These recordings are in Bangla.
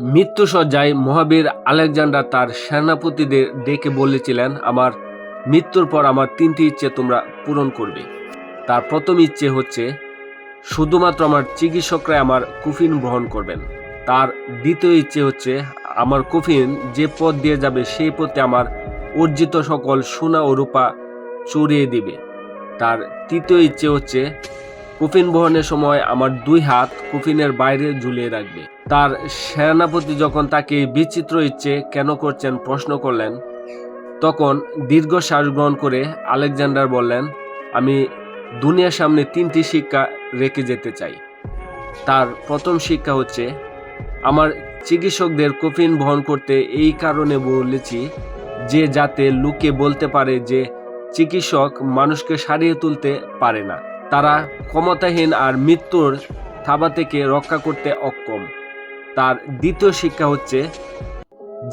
মৃত্যুসজ্জায় মহাবীর আলেকজান্ডার তার সেনাপতিদের ডেকে বলেছিলেন, আমার মৃত্যুর পর আমার তিনটি ইচ্ছে তোমরা পূরণ করবে। তার প্রথম ইচ্ছে হচ্ছে, শুধুমাত্র আমার চিকিৎসকরাই আমার কুফিন বহন করবেন। তার দ্বিতীয় ইচ্ছে হচ্ছে, আমার কুফিন যে পথ দিয়ে যাবে সেই পথে আমার অর্জিত সকল সোনা ও রূপা চড়িয়ে দিবে। তার তৃতীয় ইচ্ছে হচ্ছে কুফিন বহনের সময় আমার দুই হাত কুফিনের বাইরে ঝুলিয়ে রাখবে। তার সেনাপতি যখন তাকে বিচিত্র ইচ্ছে কেন করছেন প্রশ্ন করলেন, তখন দীর্ঘ শ্বাস গ্রহণ করে আলেকজান্ডার বললেন, আমি দুনিয়ার সামনে তিনটি শিক্ষা রেখে যেতে চাই। তার প্রথম শিক্ষা হচ্ছে, আমার চিকিৎসকদের কফিন বহন করতে এই কারণে বলেছি, যে যাতে লোকে বলতে পারে যে চিকিৎসক মানুষকে সারিয়ে তুলতে পারে না। তারা ক্ষমতাহীন আর মৃত্যুর থাবা থেকে রক্ষা করতে অক্ষম। তার দ্বিতীয় শিক্ষা হচ্ছে,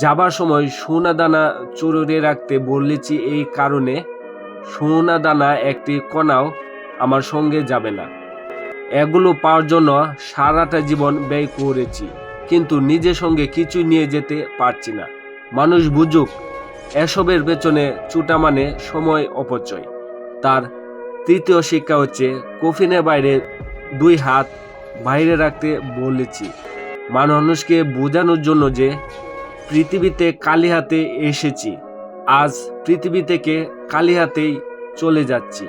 যাবার সময় সোনা দানা চুরিয়ে রাখতে বলেছি এই কারণে সোনা দানা একটি কণাও আমার সঙ্গে যাবে না। এগুলো পাওয়ার জন্য সারাটা জীবন ব্যয় করেছি, কিন্তু নিজের সঙ্গে কিছু নিয়ে যেতে পারছি না। মানুষ বুঝুক, এসবের পেছনে চুটা মানে সময় অপচয়। তার তৃতীয় শিক্ষা হচ্ছে কফিনের বাইরে দুই হাত বাইরে রাখতে বলেছি। মানুষকে বোঝানোর জন্য যে পৃথিবীতে কালি হাতে এসেছি, আজ পৃথিবী থেকে কালি হাতেই চলে যাচ্ছি।